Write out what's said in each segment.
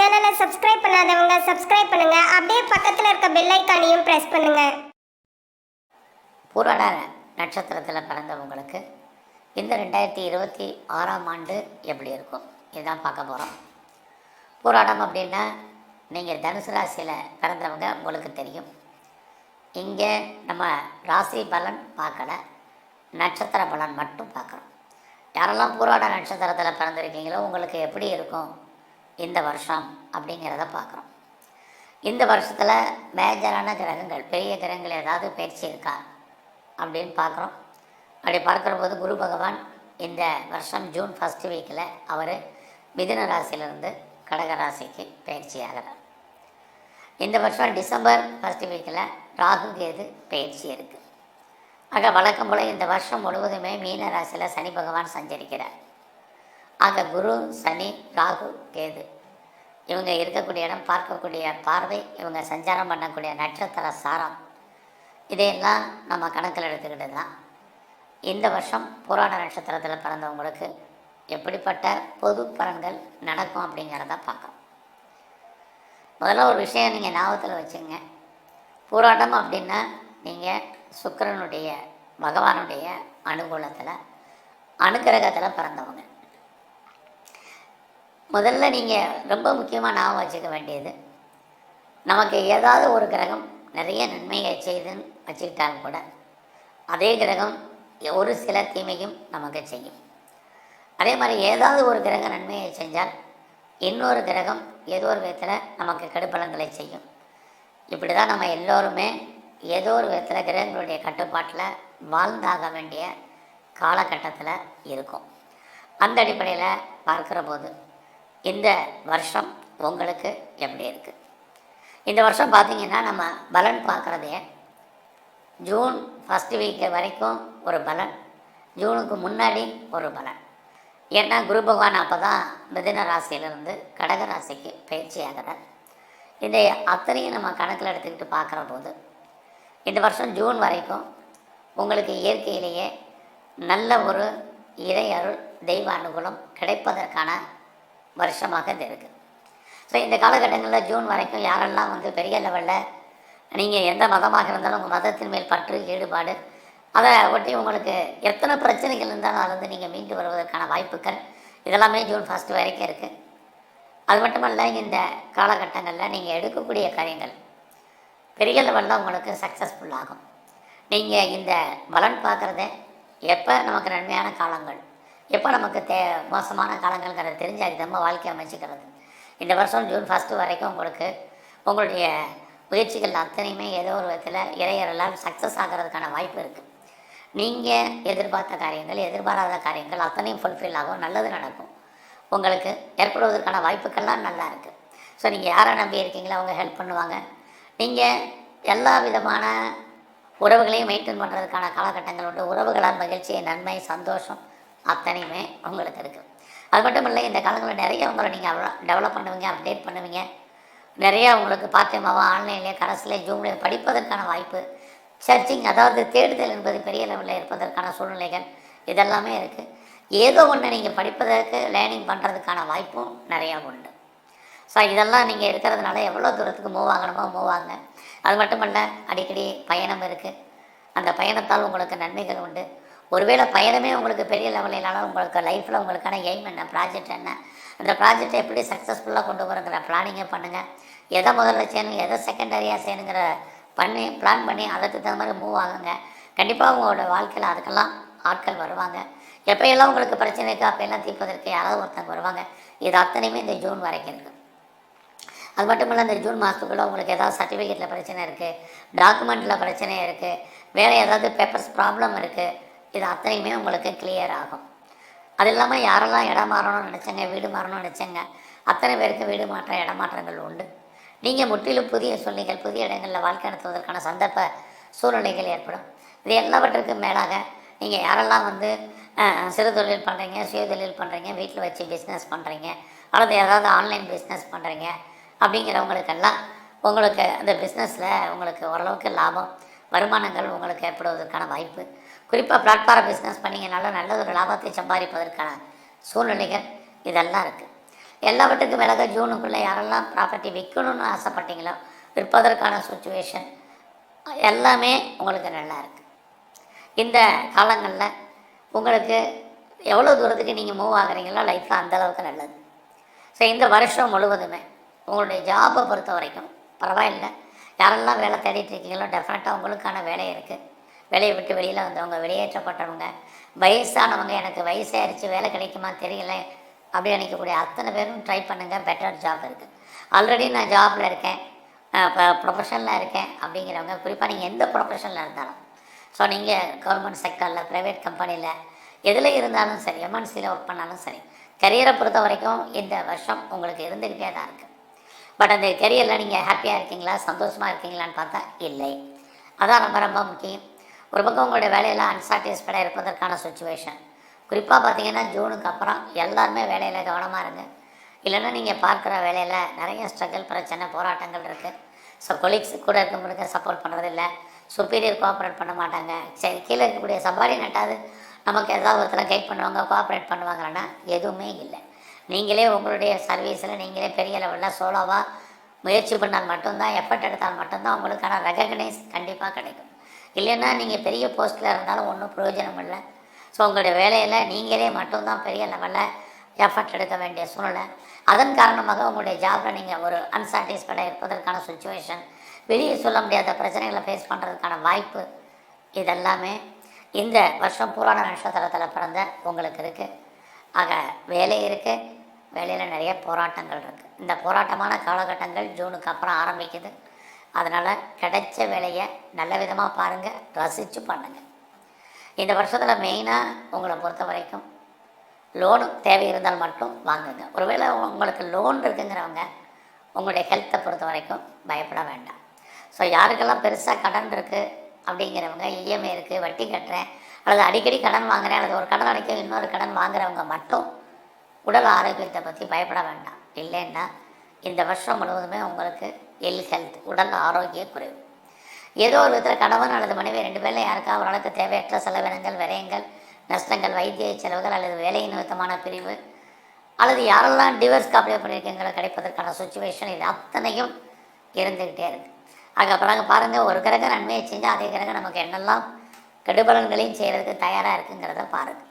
சேனலை சப்ஸ்கிரைப் பண்ணாதவங்க சப்ஸ்கிரைப் பண்ணுங்க. அப்படியே பக்கத்தில் இருக்க பெல் ஐக்கானையும் பிரஸ் பண்ணுங்க. பூராட நட்சத்திரத்தில் பிறந்தவங்களுக்கு இந்த ரெண்டாயிரத்தி இருபத்தி ஆறாம் ஆண்டு எப்படி இருக்கும்? இதுதான் பார்க்க போகிறோம் பூராடம் அப்படின்னா நீங்கள் தனுசு ராசியில் பிறந்தவங்க உங்களுக்கு தெரியும். இங்கே நம்ம ராசி பலன் பார்க்கல நட்சத்திர பலன் மட்டும் பார்க்குறோம். யாரெல்லாம் பூராட நட்சத்திரத்தில் பிறந்திருக்கீங்களோ உங்களுக்கு எப்படி இருக்கும்? இந்த வருஷம் அப்படிங்கிறத பார்க்குறோம். இந்த வருஷத்தில் மேஜரான கிரகங்கள் பெரிய கிரகங்கள் ஏதாவது பயிற்சி இருக்கா அப்படின்னு பார்க்குறோம். அப்படி பார்க்குற போது குரு பகவான் இந்த வருஷம் ஜூன் ஃபஸ்ட் வீக்கில் அவர் மிதுன ராசியிலிருந்து கடக ராசிக்கு பயிற்சி ஆகிறார். இந்த வருஷம் டிசம்பர் ஃபஸ்ட் வீக்கில் ராகு கேது பயிற்சி இருக்குது ஆக வழக்கம் போல் இந்த வருஷம் முழுவதுமே மீன ராசியில் சனி பகவான் சஞ்சரிக்கிறார். ஆக குரு சனி ராகு கேது. இவங்க இருக்கக்கூடிய இடம் பார்க்கக்கூடிய பார்வை இவங்க சஞ்சாரம் பண்ணக்கூடிய நட்சத்திர சாரம். இதையெல்லாம் நம்ம கணக்கில் எடுத்துக்கிட்டு தான் இந்த வருஷம் புராண நட்சத்திரத்தில் பிறந்தவங்களுக்கு எப்படிப்பட்ட பொது பலன்கள் நடக்கும் அப்படிங்கிறத பார்க்கும் முதல்ல ஒரு விஷயம் நீங்கள் ஞாபகத்தில் வச்சுங்க போராட்டம் அப்படின்னா நீங்கள் சுக்கிரனுடைய பகவானுடைய அனுகூலத்தில் அனுக்கிரகத்தில் பிறந்தவங்க. முதல்ல நீங்கள் ரொம்ப முக்கியமாக ஞாபகம் வச்சுக்க வேண்டியது. நமக்கு ஏதாவது ஒரு கிரகம் நிறைய நன்மையை செய்துன்னு வச்சுக்கிட்டாலும் கூட அதே கிரகம் ஒரு சில தீமையும் நமக்கு செய்யும். அதே மாதிரி ஏதாவது ஒரு கிரகம் நன்மையை செஞ்சால் இன்னொரு கிரகம் ஏதோ ஒரு விதத்தில் நமக்கு கெடுபலன்களை செய்யும். இப்படி தான் நம்ம எல்லோருமே ஏதோ ஒரு விதத்தில் கிரகங்களுடைய கட்டுப்பாட்டில் வாழ்ந்தாக வேண்டிய காலகட்டத்தில் இருக்கும். அந்த அடிப்படையில் பார்க்குற போது இந்த வருஷம் உங்களுக்கு எப்படி இருக்குது இந்த வருஷம் பார்த்தீங்கன்னா நம்ம பலன் பார்க்குறதே ஜூன் ஃபஸ்ட் வீக்கு வரைக்கும் ஒரு பலன். ஜூனுக்கு முன்னாடி ஒரு பலன். ஏன்னா குரு பகவான் அப்போ தான் மிதின ராசியிலிருந்து கடக ராசிக்கு பயிற்சி ஆகிறார் இந்த அத்தனையும் நம்ம கணக்கில் எடுத்துக்கிட்டு பார்க்குற போது இந்த வருஷம் ஜூன் வரைக்கும் உங்களுக்கு இயற்கையிலேயே நல்ல ஒரு இறை அருள் தெய்வ அனுகூலம் கிடைப்பதற்கான வருஷமாக இது இருக்குது ஸோ இந்த காலகட்டங்களில் ஜூன் வரைக்கும் யாரெல்லாம் வந்து பெரிய லெவலில் நீங்கள் எந்த மதமாக இருந்தாலும் உங்கள் மதத்தின் மேல் பற்று ஈடுபாடு அதை ஒட்டி உங்களுக்கு எத்தனை பிரச்சனைகள் இருந்தாலும் அது வந்து நீங்கள் மீண்டு வருவதற்கான வாய்ப்புகள் இதெல்லாமே ஜூன் ஃபஸ்ட்டு வரைக்கும் இருக்குது அது மட்டுமல்ல இந்த காலகட்டங்களில் நீங்கள் எடுக்கக்கூடிய காரியங்கள் பெரிய லெவலில் உங்களுக்கு சக்ஸஸ்ஃபுல் ஆகும். நீங்கள் இந்த பலன் பார்க்குறத எப்போ நமக்கு நன்மையான காலங்கள் எப்போ நமக்கு தே மோசமான காலங்கள்ங்கிறத தெரிஞ்சு அதுக்கு நம்ம வாழ்க்கையை அமைச்சிக்கிறது. இந்த வருஷம் ஜூன் ஃபஸ்ட்டு வரைக்கும் உங்களுக்கு உங்களுடைய முயற்சிகள் அத்தனையுமே ஏதோ ஒரு விதத்தில் இறையறலால் சக்ஸஸ் ஆகிறதுக்கான வாய்ப்பு இருக்குது நீங்கள் எதிர்பார்த்த காரியங்கள் எதிர்பாராத காரியங்கள் அத்தனையும் ஃபுல்ஃபில் ஆகும் நல்லது நடக்கும். உங்களுக்கு ஏற்படுவதற்கான வாய்ப்புகள்லாம் நல்லா இருக்குது ஸோ நீங்கள் யாரை நம்பி இருக்கீங்களோ அவங்க ஹெல்ப் பண்ணுவாங்க. நீங்கள் எல்லா விதமான உறவுகளையும் மெயின்டைன் பண்ணுறதுக்கான காலகட்டங்கள் உண்டு. உறவுகளால் மகிழ்ச்சி நன்மை சந்தோஷம் அத்தனையுமே உங்களுக்கு இருக்குது அது மட்டும் இல்லை இந்த காலங்களில் நிறைய உங்களை நீங்கள் டெவலப் பண்ணுவீங்க அப்டேட் பண்ணுவீங்க. நிறைய உங்களுக்கு பாத்தியமாவோ ஆன்லைன்லேயே கரஸ்லேயே ஜூம்லேயே படிப்பதற்கான வாய்ப்பு சர்ச்சிங் அதாவது தேடுதல் என்பது பெரிய லெவலில் இருப்பதற்கான சூழ்நிலைகள் இதெல்லாமே இருக்குது ஏதோ ஒன்று நீங்கள் படிப்பதற்கு லேர்னிங் பண்ணுறதுக்கான வாய்ப்பும் நிறையா உண்டு. ஸோ இதெல்லாம் நீங்கள் இருக்கிறதுனால எவ்வளோ தூரத்துக்கு மூவ் ஆகணுமோ மூவ் ஆகுங்க. அது மட்டுமல்ல அடிக்கடி பயணம் இருக்குது அந்த பயணத்தால் உங்களுக்கு நன்மைகள் உண்டு. ஒருவேளை பயணமே உங்களுக்கு பெரிய லெவலிலாலும் உங்களுக்கு லைஃப்பில் உங்களுக்கான எய்ம் என்ன? ப்ராஜெக்ட் என்ன? அந்த ப்ராஜெக்டை எப்படி சக்ஸஸ்ஃபுல்லாக கொண்டு வரங்கிற பிளானிங்கை பண்ணுங்கள் எதை முதல்ல செய்யணும் எதை செகண்டரியாக செய்யணுங்கிற பண்ணி பிளான் பண்ணி அதற்கு தகுந்த மாதிரி மூவ் ஆகுங்க. கண்டிப்பாக உங்களோட வாழ்க்கையில் அதுக்கெல்லாம் ஆட்கள் வருவாங்க. எப்போயெல்லாம் உங்களுக்கு பிரச்சனை இருக்கோ அப்போயெல்லாம் தீர்ப்பதற்கு யாராவது ஒருத்தவங்க வருவாங்க. இது அத்தனையுமே இந்த ஜூன் வரைக்கும் இருக்குது அது மட்டும் இல்லை இந்த ஜூன் மாதத்துக்குள்ளே உங்களுக்கு ஏதாவது சர்டிஃபிகேட்டில் பிரச்சனை இருக்குது டாக்குமெண்ட்டில் பிரச்சனை இருக்குது வேறு ஏதாவது பேப்பர்ஸ் ப்ராப்ளம் இருக்குது இது அத்தனையுமே உங்களுக்கு கிளியர் ஆகும். அது இல்லாமல் யாரெல்லாம் இடம் மாறணும்னு நினச்சங்க வீடு மாறணும்னு நினச்சங்க அத்தனை பேருக்கு வீடு மாற்றம் இடமாற்றங்கள் உண்டு. நீங்கள் முற்றிலும் புதிய சூழ்நிலைகள் புதிய இடங்களில் வாழ்க்கை நடத்துவதற்கான சந்தர்ப்ப சூழ்நிலைகள் ஏற்படும். இது எல்லாவற்றுக்கும் மேலாக நீங்கள் யாரெல்லாம் வந்து சிறு தொழில் பண்ணுறீங்க சுய தொழில் பண்ணுறீங்க வீட்டில் வச்சு பிஸ்னஸ் பண்ணுறீங்க அல்லது ஏதாவது ஆன்லைன் பிஸ்னஸ் பண்ணுறீங்க அப்படிங்கிறவங்களுக்கெல்லாம் உங்களுக்கு அந்த பிஸ்னஸில் உங்களுக்கு ஓரளவுக்கு லாபம் வருமானங்கள் உங்களுக்கு ஏற்படுவதற்கான வாய்ப்பு. குறிப்பாக பிளாட்ஃபார்ம் பிஸ்னஸ் பண்ணிங்கனாலும் நல்ல ஒரு லாபத்தை சம்பாதிப்பதற்கான சூழ்நிலைகள் இதெல்லாம் இருக்குது எல்லாவற்றுக்கும் விலக ஜூனுக்குள்ளே யாரெல்லாம் ப்ராப்பர்ட்டி விற்கணும்னு ஆசைப்பட்டீங்களோ விற்பதற்கான சுச்சுவேஷன் எல்லாமே உங்களுக்கு நல்லா இருக்குது இந்த காலங்களில் உங்களுக்கு எவ்வளோ தூரத்துக்கு நீங்கள் மூவ் ஆகுறீங்களோ லைஃப்பில் அந்த அளவுக்கு நல்லது. ஸோ இந்த வருஷம் முழுவதுமே உங்களுடைய ஜாபை பொறுத்த வரைக்கும் பரவாயில்ல. யாரெல்லாம் வேலை தேடிட்டு இருக்கீங்களோ டெஃபினட்டாக உங்களுக்கான வேலை இருக்குது வேலையை விட்டு வெளியில் வந்தவங்க வெளியேற்றப்பட்டவங்க வயசானவங்க எனக்கு வயசாயிருச்சு வேலை கிடைக்குமா தெரியல அப்படி நினைக்கக்கூடிய அத்தனை பேரும் ட்ரை பண்ணுங்கள் பெட்டர் ஜாப் இருக்குது ஆல்ரெடி நான் ஜாபில் இருக்கேன் இப்போ ப்ரொஃபஷனில் இருக்கேன் அப்படிங்கிறவங்க குறிப்பாக நீங்கள் எந்த ப்ரொஃபஷனில் இருந்தாலும். ஸோ நீங்கள் கவர்மெண்ட் செக்டரில் ப்ரைவேட் கம்பெனியில் எதில் இருந்தாலும் சரி எம்என்சியில் ஒர்க் பண்ணாலும் சரி கரியரை பொறுத்த வரைக்கும் இந்த வருஷம் உங்களுக்கு இருந்துக்கிட்டே தான் இருக்குது பட் அந்த கெரியரில் நீங்கள் ஹாப்பியாக இருக்கீங்களா சந்தோஷமாக இருக்கீங்களான்னு பார்த்தா இல்லை. அதான் ரொம்ப ரொம்ப முக்கியம். ஒரு பக்கம் உங்களுடைய வேலையெல்லாம் அன்சாட்டிஸ்ஃபைடாக இருப்பதற்கான சுச்சுவேஷன் குறிப்பாக பார்த்தீங்கன்னா ஜூனுக்கு அப்புறம் எல்லாருமே வேலையில் கவனமாக இருங்க. இல்லைன்னா நீங்கள் பார்க்குற வேலையில் நிறைய ஸ்ட்ரகிள் பிரச்சனை போராட்டங்கள் இருக்குது ஸோ கொலீக்ஸ் கூட இருக்கவங்களுக்கு சப்போர்ட் பண்ணுறதில்ல சுப்பீரியர் கோஆப்ரேட் பண்ண மாட்டாங்க. சரி கீழே இருக்கக்கூடிய சபார்டினேட்டாவது நமக்கு ஏதாவது ஒருத்தர் கைட் பண்ணுவாங்க கோஆப்ரேட் பண்ணுவாங்கன்னா எதுவுமே இல்லை. நீங்களே உங்களுடைய சர்வீஸில் நீங்களே பெரிய லெவலில் சோலோவாக முயற்சி பண்ணால் மட்டும்தான் எஃபர்ட் எடுத்தால் மட்டும்தான் உங்களுக்கான ரெகக்னைஸ் கண்டிப்பாக கிடைக்கும். இல்லைன்னா நீங்கள் பெரிய போஸ்ட்டில் இருந்தாலும் ஒன்றும் பிரயோஜனம் இல்லை ஸோ உங்களுடைய வேலையில் நீங்களே மட்டும்தான் பெரிய லெவலில் எஃபர்ட் எடுக்க வேண்டிய சூழ்நிலை. அதன் காரணமாக உங்களுடைய ஜாபில் நீங்கள் ஒரு அன்சாட்டிஸ்ஃபைடாக இருப்பதற்கான சுச்சுவேஷன் வெளியே சொல்ல முடியாத பிரச்சனைகளை ஃபேஸ் பண்ணுறதுக்கான வாய்ப்பு இதெல்லாமே இந்த வருஷம் புராண நட்சத்திரத்தில் பிறந்த உங்களுக்கு இருக்குது ஆக வேலை இருக்குது வேலையில் நிறைய போராட்டங்கள் இருக்குது இந்த போராட்டமான காலகட்டங்கள் ஜூனுக்கு அப்புறம் ஆரம்பிக்குது. அதனால் கிடைச்ச வேலையை நல்ல விதமாக பாருங்கள் ரசித்து பண்ணுங்கள் இந்த வருஷத்தில் மெயினாக உங்களை பொறுத்த வரைக்கும் லோனு தேவை இருந்தால் மட்டும் வாங்குங்க. ஒருவேளை உங்களுக்கு லோன் இருக்குங்கிறவங்க உங்களுடைய ஹெல்த்தை பொறுத்த வரைக்கும் பயப்பட வேண்டாம். ஸோ யாருக்கெல்லாம் பெருசாக கடன் இருக்குது அப்படிங்கிறவங்க இஎம்ஐ இருக்குது வட்டி கட்டுறேன் அல்லது அடிக்கடி கடன் வாங்குறேன் அல்லது ஒரு கடன் அடைக்க இன்னொரு கடன் வாங்குறவங்க மட்டும் உடல் ஆரோக்கியத்தை பற்றி பயப்பட வேண்டாம். இல்லைன்னா இந்த வருஷம் முழுவதுமே உங்களுக்கு இல் ஹெல்த் உடல் ஆரோக்கிய குறைவு. ஏதோ ஒரு விதத்தில் கணவன் அல்லது மனைவி ரெண்டு பேரில் யாருக்கா ஓரளவுக்கு தேவையற்ற செலவினங்கள் விரயங்கள் நஷ்டங்கள் வைத்திய செலவுகள் அல்லது வேலை நிமித்தமான பிரிவு அல்லது யாரெல்லாம் டிவர்ஸ்க்கு அப்ளை பண்ணியிருக்கீங்களோ கிடைப்பதற்கான சுச்சுவேஷன் இது அத்தனையும் இருந்துக்கிட்டே இருக்குது ஆக பிறகு பாருங்கள் ஒரு கிரகம் நன்மையை செஞ்சால் அதே கிரகம் நமக்கு என்னெல்லாம் கெடுபலன்களையும் செய்கிறதுக்கு தயாராக இருக்குங்கிறத பாருங்கள்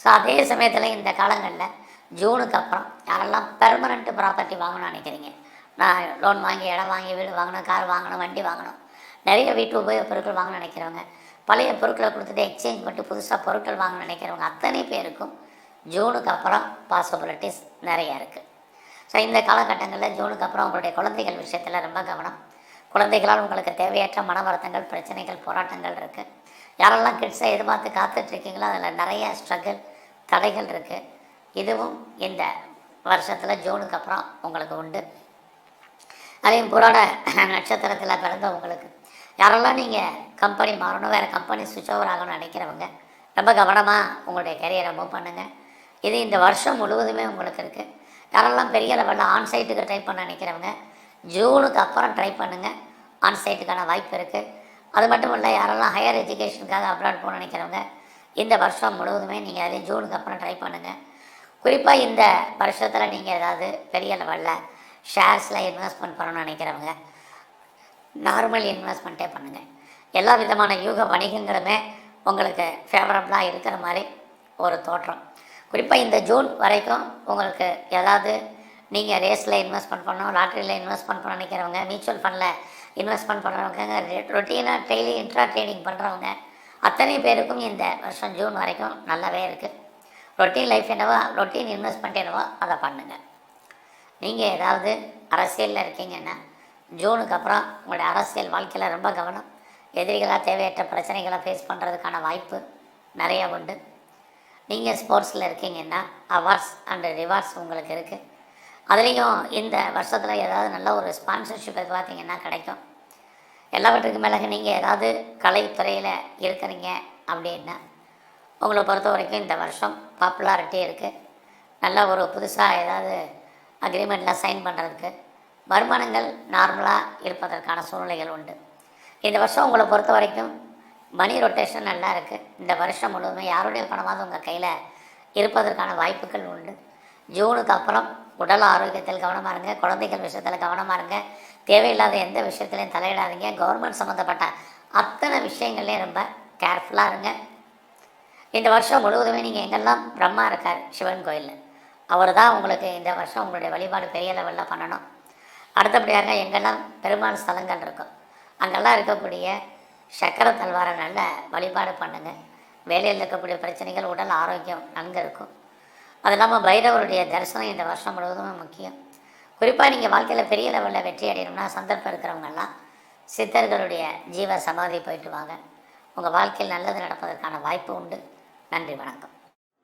ஸோ அதே சமயத்தில் இந்த காலங்களில் ஜூனுக்கு அப்புறம் யாரெல்லாம் பெர்மனண்ட் ப்ராப்பர்ட்டி வாங்கணும்னு நினைக்கிறீங்க நான் லோன் வாங்கி இடம் வாங்கி வீடு வாங்கணும் கார் வாங்கணும் வண்டி வாங்கணும். நிறைய வீட்டு உபயோக பொருட்கள் வாங்கணும்னு நினைக்கிறவங்க. பழைய பொருட்களை கொடுத்துட்டு எக்ஸ்சேஞ்ச் பண்ணி புதுசாக பொருட்கள் வாங்கணும் நினைக்கிறவங்க அத்தனை பேருக்கும் ஜூனுக்கு அப்புறம் பாசிபிலிட்டிஸ் நிறைய இருக்குது ஸோ இந்த காலகட்டங்களில் ஜூனுக்கு அப்புறம் உங்களுடைய குழந்தைகள் விஷயத்தில் ரொம்ப கவனம். குழந்தைகளால் உங்களுக்கு தேவையற்ற மன வருத்தங்கள் பிரச்சனைகள் போராட்டங்கள் இருக்குது யாரெல்லாம் கிட்ஸை எதிர்பார்த்து காத்துட்ருக்கீங்களோ அதில் நிறைய ஸ்ட்ரகிள் தடைகள் இருக்குது இதுவும் இந்த வருஷத்தில் ஜூனுக்கு அப்புறம் உங்களுக்கு உண்டு. அதையும் புராட நட்சத்திரத்தில் பிறந்த உங்களுக்கு யாரெல்லாம் நீங்கள் கம்பெனி மாறணும் வேறு கம்பெனி சுவிட்ச் ஓவர் ஆகணும்னு நினைக்கிறவங்க ரொம்ப கவனமாக உங்களுடைய கரியரை மூவ் பண்ணுங்கள் இது இந்த வருஷம் முழுவதுமே உங்களுக்கு இருக்குது யாரெல்லாம் பெரிய லெவலில் ஆன் சைட்டுக்கு ட்ரை பண்ண நினைக்கிறவங்க ஜூனுக்கு அப்புறம் ட்ரை பண்ணுங்கள் ஆன் சைட்டுக்கான வாய்ப்பு இருக்குது அது மட்டும் இல்லை யாரெல்லாம் ஹையர் எஜுகேஷனுக்காக அப்ராட் போக நினைக்கிறவங்க இந்த வருஷம் முழுவதுமே நீங்கள் அதையும் ஜூனுக்கு அப்புறம் ட்ரை பண்ணுங்கள் குறிப்பாக இந்த வருஷத்தில் நீங்கள் ஏதாவது பெரிய லெவலில் ஷேர்ஸில் இன்வெஸ்ட்மெண்ட் பண்ணணும்னு நினைக்கிறவங்க நார்மல் இன்வெஸ்ட்மெண்ட்டே பண்ணுங்கள் எல்லா விதமான யூக வணிகங்களுமே உங்களுக்கு ஃபேவரபுளாக இருக்கிற மாதிரி ஒரு தோற்றம். குறிப்பாக இந்த ஜூன் வரைக்கும் உங்களுக்கு ஏதாவது நீங்கள் ரேஸில் இன்வெஸ்ட்மெண்ட் பண்ணணும் லாட்ரியில் இன்வெஸ்ட்மெண்ட் பண்ண நினைக்கிறவங்க மியூச்சுவல் ஃபண்டில் இன்வெஸ்ட்மெண்ட் பண்ணுறவங்க ரொட்டீனாக டெய்லி இன்ட்ரா ட்ரேடிங் பண்ணுறவங்க அத்தனை பேருக்கும் இந்த வருஷம் ஜூன் வரைக்கும் நல்லாவே இருக்குது ரொட்டீன் லைஃப் என்னவோ ரொட்டீன் இன்வெஸ்ட்மெண்ட் என்னவோ அதை பண்ணுங்கள் நீங்கள் ஏதாவது அரசியலில் இருக்கீங்கன்னா ஜூனுக்கு அப்புறம் உங்களுடைய அரசியல் வாழ்க்கையில் ரொம்ப கவனம். எதிரிகளாக தேவையற்ற பிரச்சனைகளை ஃபேஸ் பண்ணுறதுக்கான வாய்ப்பு நிறைய உண்டு. நீங்கள் ஸ்போர்ட்ஸில் இருக்கீங்கன்னா அவார்ட்ஸ் அண்டு ரிவார்ட்ஸ் உங்களுக்கு இருக்குது அதுலேயும் இந்த வருஷத்தில் ஏதாவது நல்ல ஒரு ஸ்பான்சர்ஷிப் பார்த்தீங்கன்னா கிடைக்கும். எல்லாவற்றுக்கு மேலே நீங்கள் ஏதாவது கலைத்துறையில் இருக்கிறீங்க அப்படின்னா உங்களை பொறுத்த வரைக்கும் இந்த வருஷம் பாப்புலாரிட்டி இருக்குது நல்ல ஒரு புதுசாக ஏதாவது அக்ரிமெண்ட்டில் சைன் பண்ணுறதுக்கு வருமானங்கள் நார்மலாக இருப்பதற்கான சூழ்நிலைகள் உண்டு. இந்த வருஷம் உங்களை பொறுத்த வரைக்கும் மணி ரொட்டேஷன் நல்லா இருக்குது இந்த வருஷம் முழுவதுமே யாருடைய பணமாவது உங்கள் கையில் இருப்பதற்கான வாய்ப்புகள் உண்டு. ஜூனுக்கு அப்புறம் உடல் ஆரோக்கியத்தில் கவனமாக இருங்க குழந்தைகள் விஷயத்தில் கவனமாக இருங்க. தேவையில்லாத எந்த விஷயத்துலையும் தலையிடாதீங்க. கவர்மெண்ட் சம்மந்தப்பட்ட அத்தனை விஷயங்கள்லையும் ரொம்ப கேர்ஃபுல்லாக இருங்க. இந்த வருஷம் முழுவதுமே நீங்கள் எங்கெல்லாம் பிரம்மா இருக்கார் சிவன் கோயிலில். அவர் தான் உங்களுக்கு இந்த வருஷம் உங்களுடைய வழிபாடு பெரிய லெவலில் பண்ணணும். அடுத்தபடியாக எங்கெல்லாம் பெருமாள் ஸ்தலங்கள் இருக்கும் அங்கெல்லாம் இருக்கக்கூடிய சக்கர தல்வாரை நல்ல வழிபாடு பண்ணுங்கள் வேலையில் இருக்கக்கூடிய பிரச்சனைகள் உடல் ஆரோக்கியம் நன்கு இருக்கும். அது இல்லாமல் பைரவருடைய தரிசனம் இந்த வருஷம் முழுவதுமே முக்கியம். குறிப்பாக நீங்கள் வாழ்க்கையில் பெரிய லெவலில் வெற்றி அடையணும்னா சந்தர்ப்பம் இருக்கிறவங்கெல்லாம் சித்தர்களுடைய ஜீவ சமாதி போயிட்டு வாங்க. உங்கள் வாழ்க்கையில் நல்லது நடப்பதற்கான வாய்ப்பு உண்டு. நன்றி வணக்கம்.